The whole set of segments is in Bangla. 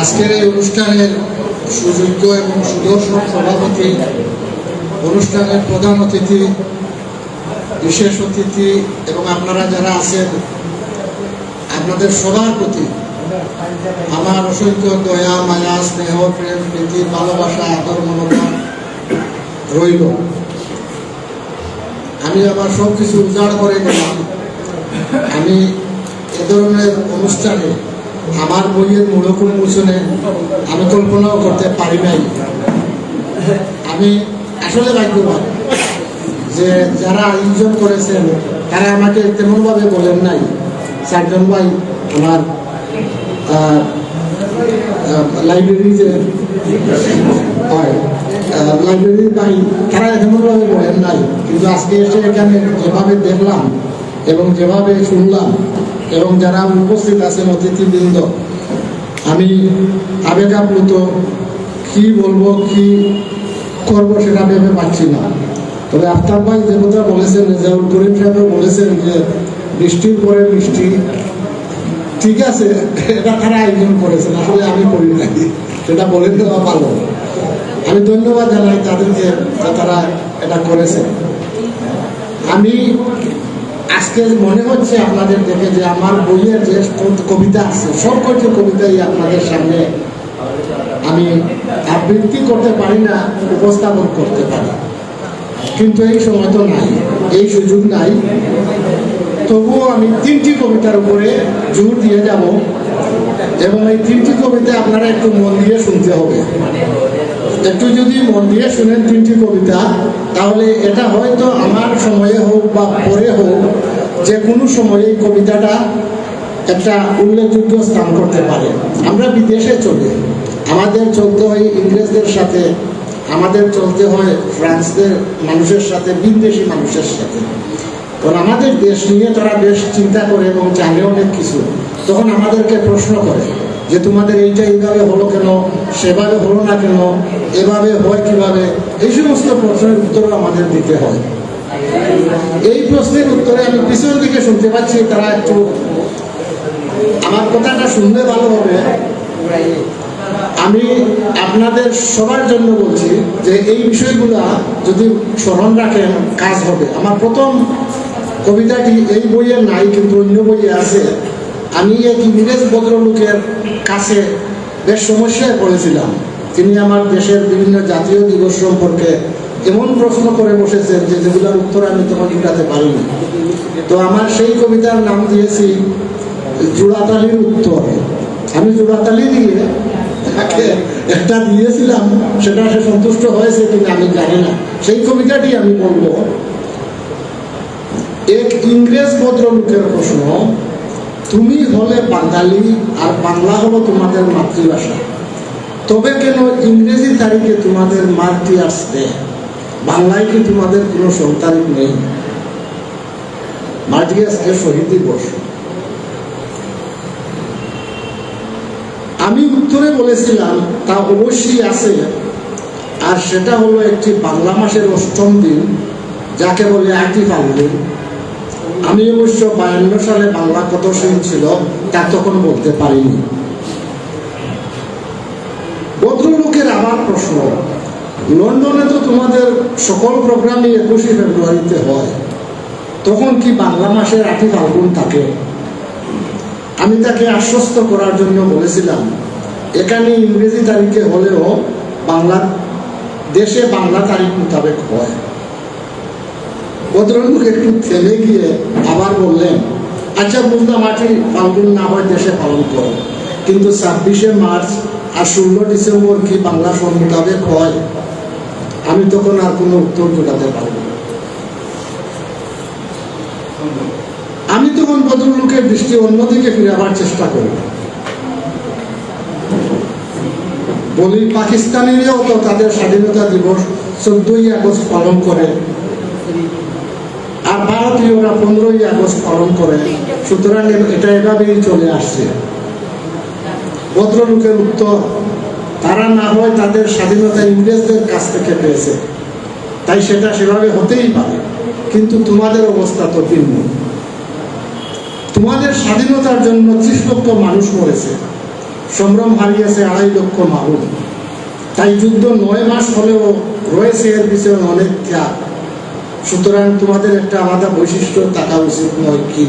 আজকের এই অনুষ্ঠানের সুযোগ্য এবং সুদর্শন সভাপতি, অনুষ্ঠানের প্রধান অতিথি, বিশেষ অতিথি এবং আপনারা যারা আছেন, আপনাদের সবার প্রতি আমার অসংখ্য দয়া, মায়া, স্নেহ, প্রেম, প্রীতি, ভালোবাসা, আদর, মনোভাব রইল। আমি আমার সব কিছু উজাড় করে নিলাম। আমি ধরনের অনুষ্ঠানে আমার বইয়ের মূলক উন্মোচনে আমি কল্পনাও করতে পারি নাই। আমি আসলে ভাগ্যবান যে যারা আয়োজন করেছেন, তারা আমাকে তেমনভাবে বলেন নাই। চারজন ভাই আমার লাইব্রেরি যে হয় লাইব্রেরির ভাই, তারা তেমনভাবে বলেন নাই। কিন্তু আজকে এসে এখানে যেভাবে দেখলাম এবং যেভাবে শুনলাম এবং যারা উপস্থিত আছেন অতিথিবৃন্দ, আমি আবেগ আপ্লুত, কি বলব, কি করব সেটা ভেবে পাচ্ছি না। তবে আফতাব ভাই কথা বলেছেন, রেজাউল করিম সাহেব বলেছেন যে, বৃষ্টির পরে বৃষ্টি ঠিক আছে, এটা তারা আয়োজন করেছেন, আসলে আমি করি নাই, সেটা বলে দেওয়া ভালো। আমি ধন্যবাদ জানাই তাদেরকে তারা এটা করেছে আমি আজকে মনে হচ্ছে আপনাদের দেখে যে আমার বইয়ের যে কবিতা আছে সব কয়টি কবিতাই আপনাদের সামনে আমি আবৃত্তি করতে পারি না, উপস্থাপন করতে পারি। কিন্তু এই সময় তো নাই, এই সুযোগ নাই। তবুও আমি তিনটি কবিতার উপরে জোর দিয়ে যাব। এবং এই তিনটি কবিতা আপনারা একটু মন দিয়ে শুনতে হবে। একটু যদি মন দিয়ে শুনেন তিনটি কবিতা, তাহলে এটা হয়তো আমার সময়ে হোক বা পরে হোক, যে কোনো সময়ে কবিতাটা একটা উল্লেখযোগ্য স্থান করতে পারে। আমরা বিদেশে চলি। আমাদের চলতে হয় ইংরেজদের সাথে, আমাদের চলতে হয় ফ্রান্সদের মানুষের সাথে, বিদেশি মানুষের সাথে। কারণ আমাদের দেশ নিয়ে তারা বেশ চিন্তা করে এবং জানে অনেক কিছু। তখন আমাদেরকে প্রশ্ন করে যে, তোমাদের এইটা এইভাবে হলো কেন? সেভাবে হলো না কেন? এভাবে হয় কীভাবে? এই সমস্ত প্রশ্নের উত্তরও আমাদের দিতে হয়। এই প্রশ্নের উত্তরে আমি পিছনের দিকে শুনতে পাচ্ছি, তারা একটু আমার কথাটা শুনলে ভালো হবে। আমি আপনাদের সবার জন্য বলছি যে এই বিষয়গুলা যদি স্মরণ রাখেন, কাজ হবে। আমার প্রথম কবিতাটি এই বইয়ে নাই, কিন্তু অন্য বইয়ে আছে। আমি এক ইংরেজ ভদ্রলোকের কাছে বেশ সমস্যায় পড়েছিলাম। তিনি আমার দেশের বিভিন্ন জাতীয় দিবস সম্পর্কে এমন প্রশ্ন করে বসেছেন যে যেগুলোর উত্তর আমি তখন জুটাতে পারিনি। তো আমার সেই কবিতার নাম দিয়েছি জোড়াতালির উত্তর। আমি জোড়াতালি দিয়ে তাকে একটা দিয়েছিলাম, সেটা সে সন্তুষ্ট হয়েছে কিনা আমি জানি না। সেই কবিতাটি আমি বলব। এক ইংরেজ ভদ্রলোকের প্রশ্ন, তুমি হলে বাঙালি আর বাংলা হলো তোমাদের মাতৃভাষা। তবে কেন ইংরেজি তারিখে তোমাদের মার্টিয়ার্স ডে বাংলায় কি তোমাদের কোনো সন্তারিখ নেই? মার্টিয়ার্স ডে শহীদ দিবস। আমি উত্তরে বলেছিলাম, তা অবশ্যই আছে। আর সেটা হলো একটি বাংলা মাসের অষ্টম দিন, যাকে বলে আটি ফাল্গুন আমি অবশ্য বায়ান্ন সালে বাংলা কত ছিল তা তখন বলতে পারিনি। প্রশ্ন লন্ডনে তো তোমাদের সকল প্রোগ্রামই একুশে ফেব্রুয়ারিতে হয়। তখন কি বাংলা মাসের আটি ফাল্গুন থাকে? আমি তাকে আশ্বস্ত করার জন্য বলেছিলাম, এখানে ইংরেজি তারিখে হলেও বাংলা, দেশে বাংলা তারিখ মোতাবেক হয়। ভদ্রলোক একটু থেমে গিয়ে আবার বললেন আচ্ছা বুঝলাম আটি ফাল্গুন না হয় দেশে পালন করো। কিন্তু ছাব্বিশে মার্চ আর ষোলো ডিসেম্বর কি বাংলা সন মোতাবেক হয়? আমি তখন আর কোনো উত্তর জোটাতে পারব আমি তখন ভদ্রলোকের দৃষ্টি অন্যদিকে ফিরাবার চেষ্টা করি। বলি, পাকিস্তানিরাও তো তাদের স্বাধীনতা দিবস চোদ্দই আগস্ট পালন করে আর ভারতীয়রা পনেরোই আগস্ট পালন করে। সুতরাং এটা এভাবেই চলে আসছে। ভদ্রলোকের উত্তর, তারা না হয় তাদের স্বাধীনতা ইংরেজদের কাছ থেকে পেয়েছে। তাই সেটা সেভাবে হতেই পারে, কিন্তু তোমাদের অবস্থা তো ভিন্ন। তোমাদের স্বাধীনতার জন্য ত্রিশ লক্ষ মানুষ মরেছে, সম্ভ্রম হারিয়েছে আড়াই লক্ষ মানুষ। তাই যুদ্ধ নয় মাস হলেও রয়েছে এর পিছনে অনেক ত্যাগ সুতরাং তোমাদের একটা আলাদা বৈশিষ্ট্য থাকা উচিত নয় কি?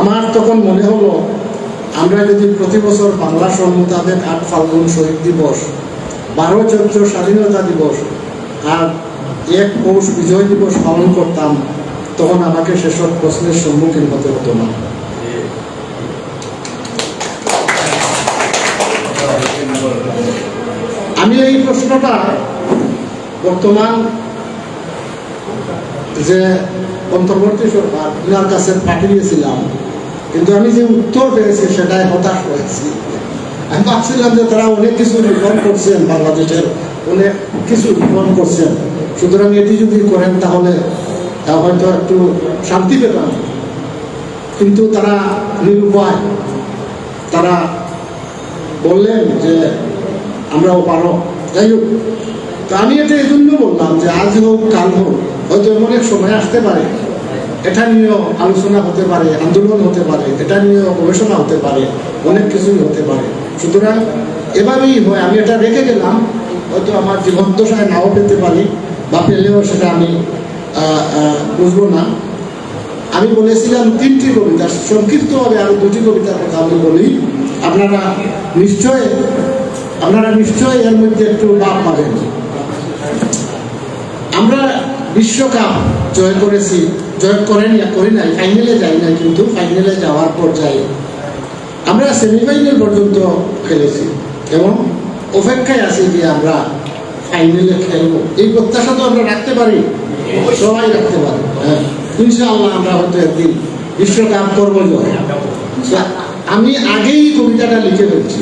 আমার তখন মনে হলো আমরা যদি প্রতি বছর বাংলা সন মোতাবেক আট ফাল্গুন শহীদ দিবস, বারো চৈত্র স্বাধীনতা দিবস আর এক পৌষ বিজয় দিবস পালন করতাম, তখন আমাকে সেসব প্রশ্নের সম্মুখীন হতে হতো না। আমি এই প্রশ্নটা বর্তমান যে অন্তর্বর্তী সরকার কাছে পাঠিয়েছিলাম। কিন্তু আমি যে উত্তর পেয়েছি সেটাই হতাশ হয়েছি। আমি ভাবছিলাম যে তারা অনেক কিছু রিফর্ম করছেন, বাংলাদেশের অনেক কিছু রিফর্ম করছেন। সুতরাং এটি যদি করেন তাহলে তা হয়তো একটু শান্তি পেতাম। কিন্তু তারা নিরুপায়। তারা বললেন যে আমরাও পারো। যাই হোক, তো আমি এটা এই জন্য বললাম যে আজ হোক, কাল হোক, হয়তো এমন এক সময় আসতে পারে। এটা নিয়েও আলোচনা হতে পারে, আন্দোলন হতে পারে, এটা নিয়েও গবেষণা হতে পারে, অনেক কিছুই হতে পারে। সুতরাং এভাবেই হয়, আমি এটা রেখে গেলাম, হয়তো আমার জীবদ্দশায় নাও পেতে পারি, বা পেলেও সেটা আমি বুঝব না। আমি বলেছিলাম তিনটি কবিতা, সংক্ষিপ্তভাবে আরও দুটি কবিতার কথা আমি বলি। আপনারা নিশ্চয় আপনারা নিশ্চয় এর মধ্যে একটু লাভ পাবেন। আমরা বিশ্বকাপ জয় করেছি, জয় করেন না করি নাই, ফাইনালে যাই নাই, কিন্তু ফাইনালে যাওয়ার পর্যায়ে আমরা সেমিফাইনাল পর্যন্ত খেলেছি এবং অপেক্ষায় আছি যে আমরা ফাইনালে খেলব। এই প্রত্যাশা তো আমরা রাখতে পারি, সবাই রাখতে পারি হ্যাঁ। ইনশাআল্লাহ আমরা হয়তো একদিন বিশ্বকাপ করব আমি আগেই কবিতাটা লিখে ফেলছি।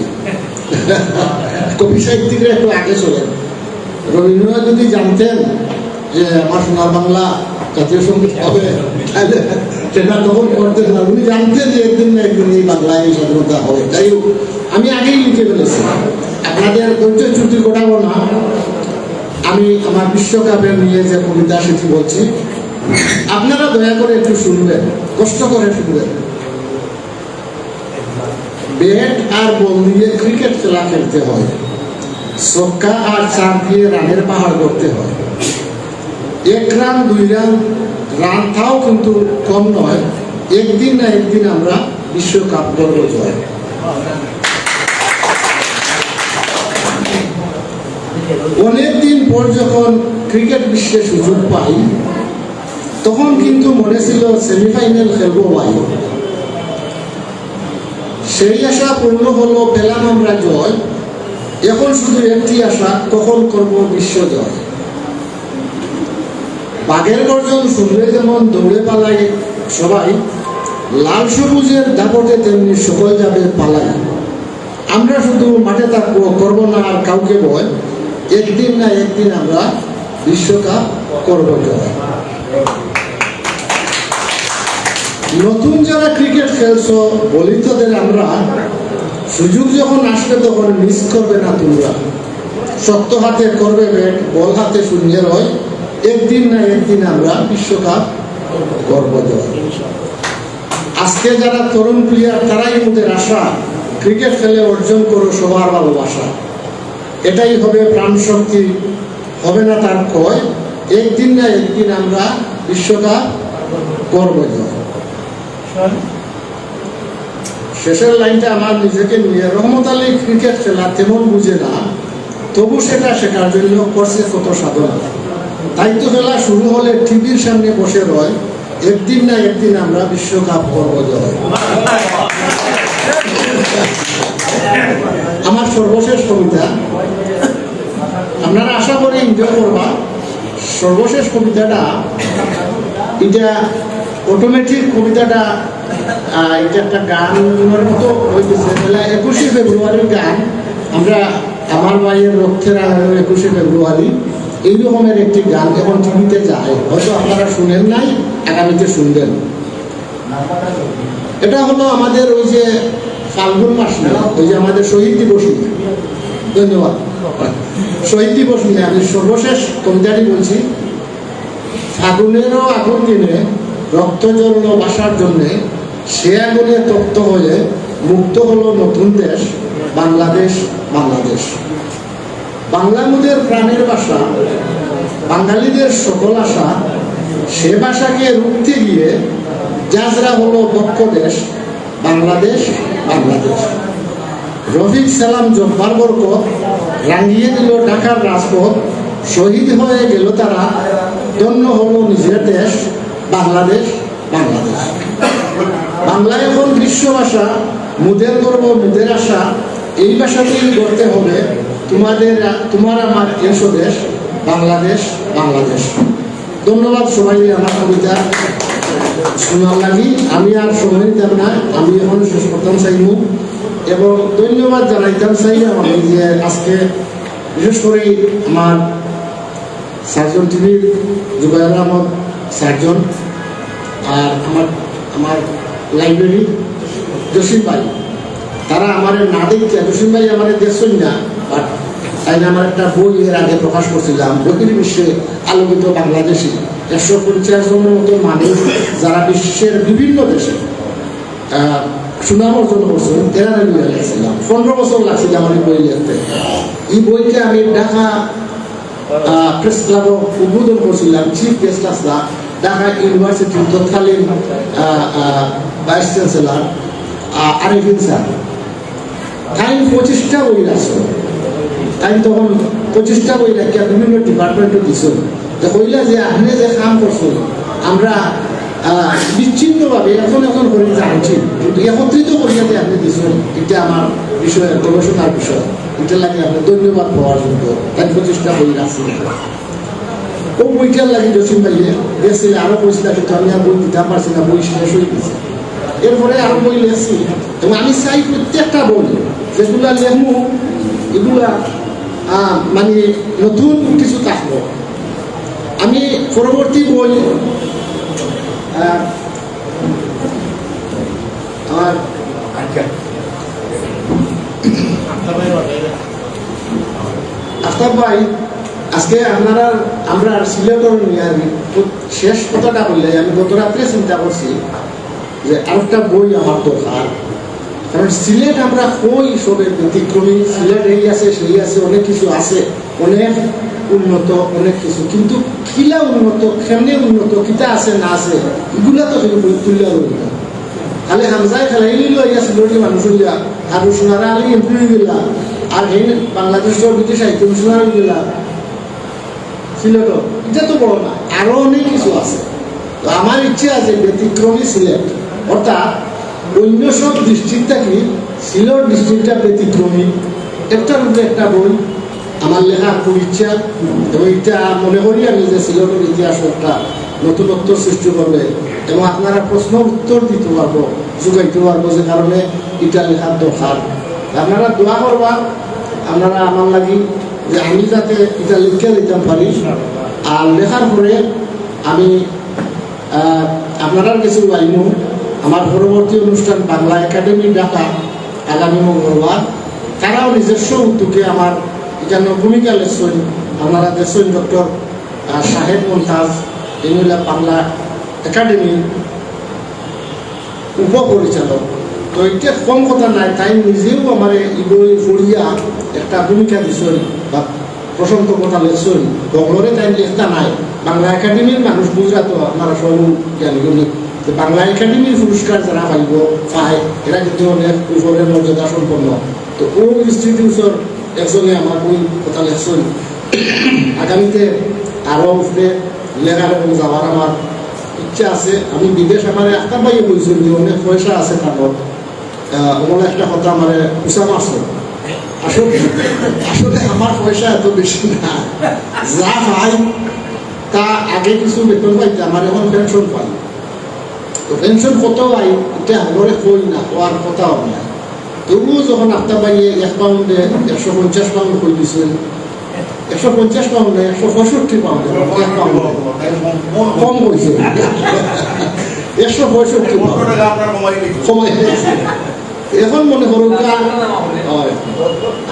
কবি সাহিত্যিকরা একটু আগে চলেন রবীন্দ্রনাথ যদি জানতেন যে আমার সোনার বাংলা জাতীয় সংগীত হবে, সেটা তখন করতেন না উনি যে একদিন না একদিন এই বাংলায় স্বাধীনতা হবে। তাই আমি আগেই লিখে ফেলেছি। আপনাদের ধৈর্য চুক্তি ঘটাবো না। আমি আমার বিশ্বকাপের নিয়ে যে কবিতা সেটি বলছি, আপনারা দয়া করে একটু শুনবেন, কষ্ট করে শুনবেন। ব্যাট আর বল দিয়ে ক্রিকেট খেলা খেলতে হয়। ছক্কা আর চার দিয়ে রানের পাহাড় করতে হয়। এক রান, দুই রান রান তাও কিন্তু কম নয়। একদিন না একদিন আমরা বিশ্বকাপ গর্ব জয় অনেকদিন পর যখন ক্রিকেট বিশ্বে সুযোগ পাই, তখন কিন্তু মনে ছিল সেমিফাইনাল খেলব ভাই। সেই আশা পূর্ণ হলো, পেলাম আমরা জয়। এখন শুধু একটি আশা কখন করব বিশ্ব জয়। বাঘের গর্জন শুনলে যেমন দৌড়ে পালাই সবাই, লাল সবুজের দাপটে তেমনি সকল যাবে পালাই আমরা শুধু মাঠে থাকব, করব না আর কাউকে ভয়। একদিন না একদিন আমরা বিশ্বকাপ করব নতুন যারা ক্রিকেট খেলছো, বলি তোদের আমরা, সুযোগ যখন আসবে তখন মিস করবে না তোমরা। শক্ত হাতে করবে ব্যাট, বল হাতে শূন্যের হয় একদিন না একদিন আমরা বিশ্বকাপ গর্ব জয় আজকে যারা তরুণ প্লেয়ার তারাই আমাদের আশা ক্রিকেট খেলে অর্জন করো সবার ভালোবাসা। এটাই হবে প্রাণ শক্তি। হবে না তার কয় একদিন না একদিন আমরা বিশ্বকাপ গর্ব জয় শেষের লাইনটা আমার নিজেকে নিয়ে রহমত আলী ক্রিকেট খেলা তেমন বুঝে না তবু সেটা শেখার জন্য করছে কত সাধনা। তাই খেলা শুরু হলে টিভির সামনে বসে রয়, একদিন না একদিন আমরা বিশ্বকাপ করব আমার সর্বশেষ কবিতা, আপনারা আশা করি এনজয় করবা। সর্বশেষ কবিতাটা, এটা অটোমেটিক কবিতাটা এটা একটা গানের মতো হইতেছে। তাহলে একুশে ফেব্রুয়ারির গান, আমরা আমার রক্তের আগানোর একুশে ফেব্রুয়ারি এই রকমের একটি গান এখন টিভিতে যায়। হয়তো আপনারা শুনেন নাই, আগামীতে শুনবেন। এটা হলো আমাদের ওই যে ফাল্গুন মাস না, ওই যে আমাদের শহীদ দিবস নিয়ে। ধন্যবাদ। শহীদ দিবস নিয়ে আমি সর্বশেষ কবিতাটি বলছি। ফাগুনেরও আগুন দিনে রক্তজন্য বাসার জন্যে সে আগুনে তপ্ত হয়ে মুক্ত হলো নতুন দেশ, বাংলাদেশ বাংলাদেশ। বাংলামুদের প্রাণের ভাষা, বাঙালিদের সকল আশা, সে ভাষাকে রুখতে গিয়ে জাজরা হলো বক্ষ দেশ, বাংলাদেশ বাংলাদেশ। রফিক সালাম জব্বার বরকত, রাঙিয়ে দিল ঢাকার রাজপথ, শহীদ হয়ে গেল তারা, ধন্য হলো নিজের দেশ, বাংলাদেশ বাংলাদেশ। বাংলা এখন বিশ্ব ভাষা, মুদের গর্ব, মুদের আশা, এই ভাষাতেই গড়তে হবে তোমাদের, তোমার আমার এই দেশ, বাংলাদেশ বাংলাদেশ। ধন্যবাদ সবাই, আমার কবিতা শোনার লাগি আমি আর সময় দিতাম না, আমি এখন শেষ করতাম চাইব এবং ধন্যবাদ জানাইতাম চাইলাম আমি যে আজকে বিশেষ করে আমার সার্জন টিভির জুবাইর আহমদ সার্জন আর আমার আমার লাইব্রেরি জসিম ভাই। তারা আমার না দেখছে জসিম ভাই আমার দেখছেন না। তাই না আমার একটা বই এর আগে প্রকাশ করছিলাম বইয়ের বিশ্বে আলোকিত বাংলাদেশি। একশো পঞ্চাশ জনের মতো মানুষ যারা বিশ্বের বিভিন্ন দেশে সুনাম অর্জন পনেরো বছর লাগছিল আমার বই লিখতে। এই বইকে আমি ঢাকা প্রেস ক্লাব উদ্বোধন করছিলাম, চিফ গেস্ট আসলাম ঢাকা ইউনিভার্সিটির তৎকালীন ভাইস চ্যান্সেলর আরিফিন স্যার। তাই পঁচিশটা বই তাই তখন পঁচিশটা বই রাখিয়া বিভিন্ন ডিপার্টমেন্টে দিছিল যে কইলা যে আপনি যে কাম করছেন আমরা বিচ্ছিন্নভাবে এখন এখন করে জানছি কিন্তু একত্রিত করিয়া যে আপনি দিচ্ছেন এটা আমার বিষয় গবেষণার বিষয়। এটা লাগে আপনি ধন্যবাদ পাওয়ার যোগ্য। তাই পঁচিশটা বই রাখছি ও বইটার লাগে জসিম ভাইয়ে। গেছিল আরও পয়সা কিন্তু আমি আর বই দিতে পারছি না বই শেষ হয়ে গেছে। এরপরে আরও বই লেখছি এবং আমি চাই প্রত্যেকটা বই, যেগুলা লেখমু এগুলা মানে নতুন কিছু থাকব আমি পরবর্তী বই আমার আফতাব ভাই আজকে আপনারা আমরা সিলেটর নিয়ে আমি শেষ কথাটা বললে আমি গত রাত্রে চিন্তা করছি যে আরেকটা বই আমার দরকার। কারণ সিলেট আমরা কই সবে ব্যতিক্রমী সিলেট এই আছে, সেই আছে, অনেক কিছু আছে। অনেক উন্নত, অনেক কিছু। কিন্তু কিলা উন্নত, কেমনে উন্নত, কিতা আছে, না আছে, এগুলা তো বই তুলিয়া খালি হামজায় খেলাই লই আছে লড়ি মানুষ হইয়া আর সোনারা আলি এমপি হয়ে গেলা আর এই বাংলাদেশের ব্রিটিশ সাহিত্য সোনার গেলা সিলেট এটা তো বড় না আরও অনেক কিছু আছে। তো আমার ইচ্ছে আছে ব্যতিক্রমী সিলেট। অর্থাৎ অন্য সব ডিস্ট্রিক্ট থাকি ডিস্ট্রিক্টটা ব্যতিক্রমী। একটার উপরে একটা বই। আমার লেখার খুব ইচ্ছা। এবং এটা মনে করি আমি যে সিলেটের ইতিহাস একটা নতুনত্ব সৃষ্টি করবে। এবং আপনারা প্রশ্ন উত্তর দিতে পারব, যোগাইতে পারব যে কারণে এটা লেখার দরকার। আপনারা দোয়া করবা। আপনারা আমার লাগি যে আমি যাতে এটা লিখে দিতে পারি। আর লেখার পরে আমি আপনারা কিছু আইনু আমার পরবর্তী অনুষ্ঠান বাংলা একাডেমি ডাকা আগামী মঙ্গলবার। তারাও নিজস্ব উদ্যোগে আমার এখানে ভূমিকা লেখছেন আপনারা দেখছেন ডক্টর সাহেব মমতাজ ইনুল্লাহ বাংলা একাডেমি উপপরিচালক। তো এটা কম কথা নাই, তাই নিজেও আমার এই বই পড়িয়া একটা ভূমিকা দিছেন বা প্রশন্ত কথা লেখছেন। বগলরে তাই লেখতা নাই। বাংলা একাডেমির মানুষ বুঝরা তো আপনারা সব জ্ঞানী যে বাংলা একাডেমির পুরস্কার যারা পাইব পায় এরা কিন্তু অনেক উপরের মর্যাদা সম্পন্ন। তো ও ইনস্টিটিউশন একজনে আমার বই কথা লেখছেন। আগামীতে আরও উপরে লেখার এবং যাওয়ার আমার ইচ্ছা আছে। আমি বিদেশ আমার একটা বাইয়ে বলছি যে অনেক পয়সা আছে কাগজ ওমন একটা কথা আমার উষা মারছে আসলে আসলে আমার পয়সা এত বেশি না। যা পাই, তা আগে কিছু বেতন পাইতে আমার এখন পেনশন পাই। তো পেনশন কত পাই এটা আগরে কই না হওয়ার কথাও না। তবুও যখন আপনার বাইয়ে এক পাউন্ডে একশো পঞ্চাশ পাউন্ড করে দিচ্ছেন একশো পঞ্চাশ পাউন্ডে একশো পঁয়ষট্টি পাউন্ডে কম হয়েছে একশো পঁয়ষট্টি পাউন্ড এখন মনে করুন।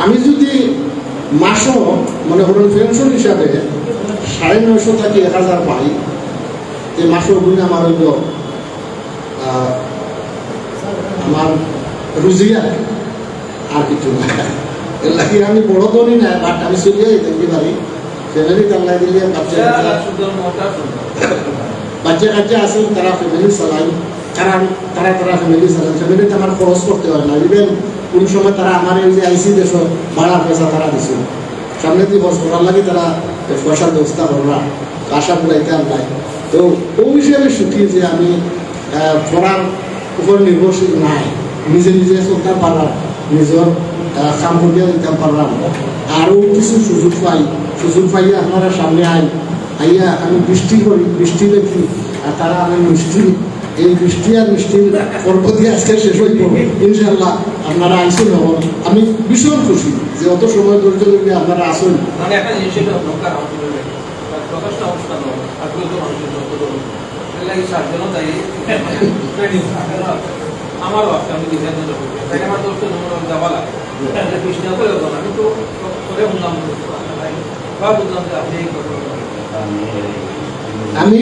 আমি যদি মাসও মনে করুন পেনশন হিসাবে সাড়ে নয়শো থেকে এক হাজার পাই যে মাসে গুণ আমার হইল আমার রুজিয়া আর কিছু না। এর লাগি আমি বড় ধনী না বাট আমি চলিয়ে যেতে পারি। ফ্যামিলি কামলা দিলে বাচ্চা বাচ্চা কাচ্চা আছে তারা ফ্যামিলি চালাই তারা তারা তারা ফ্যামিলি চালাই ফ্যামিলিতে আমার খরচ করতে হয় না। ইভেন কোন সময় তারা আমার এই যে আইসি দেশ ভাড়া পয়সা তারা দিছে। সামনে দিয়ে খরচ করার লাগে তারা পয়সার ব্যবস্থা করলাম আশা পুরাইতে নাই তো ওই বিষয়ে আমি সুখী যে আমি পড়ার উপর নির্ভরশীল নাই। নিজে নিজে চলতে পারলাম নিজের কাম করিয়া দিতে পারলাম। আরও কিছু সুযোগ পাই, সুযোগ পাইয়া আপনারা সামনে আই। আইয়া, আমি বৃষ্টি করি বৃষ্টি দেখি আর তারা আমি মিষ্টি এই বৃষ্টি আর মিষ্টির পর্ব দিয়ে আজকে শেষ হইব ইনশাল্লাহ আপনারা আইসুন হব। আমি ভীষণ খুশি যে অত সময় ধৈর্য ধরে আপনারা আসুন একটা জিনিস লাগে সাতজনও, তাই আমারও আছে, আমি আমার দেওয়া লাগে। করে না কিন্তু করে বা বুঝলাম যে, আপনি আমি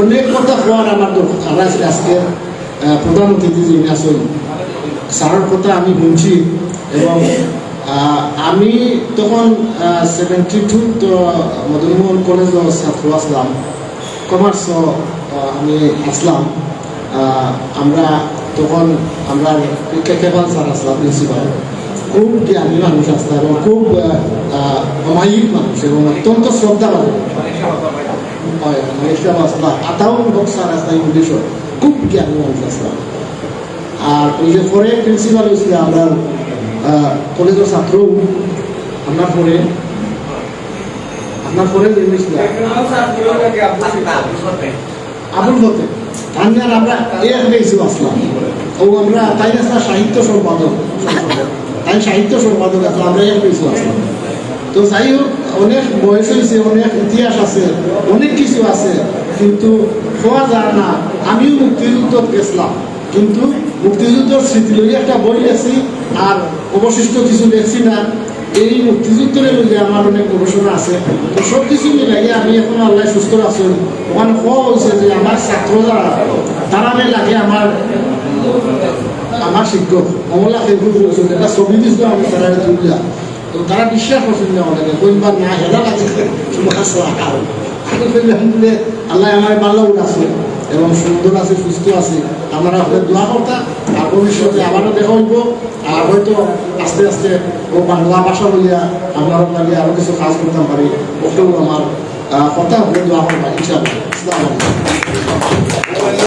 অনেক কথা হওয়ার আমার দরকার আছে। আজকে প্রধান অতিথি যিনি আসুন স্যারের কথা আমি শুনছি এবং আমি তখন সেভেন্টি টু তো মদনমোহন কলেজ ছাত্র আসলাম কমার্স আমি আসলাম। আহ, আমরা তখন আমরা কেকেবাল স্যার আসলাম প্রিন্সিপাল খুব জ্ঞানী মানুষ আসতাম এবং খুব অমায়িক মানুষ এবং অত্যন্ত শ্রদ্ধাবান। হয় মানেশটা আসলা আতাও লোক স্যার আসলা ইংলিশ খুব জ্ঞানী মানুষ আসলা আর ওই যে পরে প্রিন্সিপাল হয়েছিল আমরা কলেজের ছাত্র। আপনার পরে? আপনার পরে হয়েছিল আবুল আমি আর আমরা বেশি আসলাম। ও আমরা তাই আসলাম সাহিত্য সম্পাদক। তাই সাহিত্য সম্পাদক আসলাম আমরা বেশি আসলাম। তো যাই হোক, অনেক বয়স হয়েছে, অনেক ইতিহাস আছে, অনেক কিছু আছে, কিন্তু হওয়া যায় না। আমিও মুক্তিযুদ্ধ গেছিলাম, কিন্তু মুক্তিযুদ্ধর স্মৃতি লইয়া একটা বই লেখছি, আর অবশিষ্ট কিছু লেখছি না। এই মুক্তিযুদ্ধের লইয়া আমার অনেক গবেষণা আছে। তো সব কিছু মিলাই আমি এখন আল্লাহ সুস্থ আছেন। ওখানে হওয়া হয়েছে যে আমার ছাত্র যারা তারা লাগে আমার আমার শিক্ষক। অমলা খেলবুল বলছেন এটা ছবি দিছিল আমি তারা তুলিয়া তো তারা বিশ্বাস করছেন যে আমাকে কইবার না হেলা লাগে। তোমার আল্লাহ আমার ভালো আছে। এবং সুন্দর আছে, সুস্থ আছে। আমরা আপনার দোয়া করতাম আর ভবিষ্যতে আবারও দেখা হইব। আর হয়তো আস্তে আস্তে ও বাংলা ভাষা বলিয়া আমরা আপনার আরও কিছু কাজ করতাম পারি। ওটাও আমার কথা হলে দোয়া করবা, ইনশাআল্লাহ।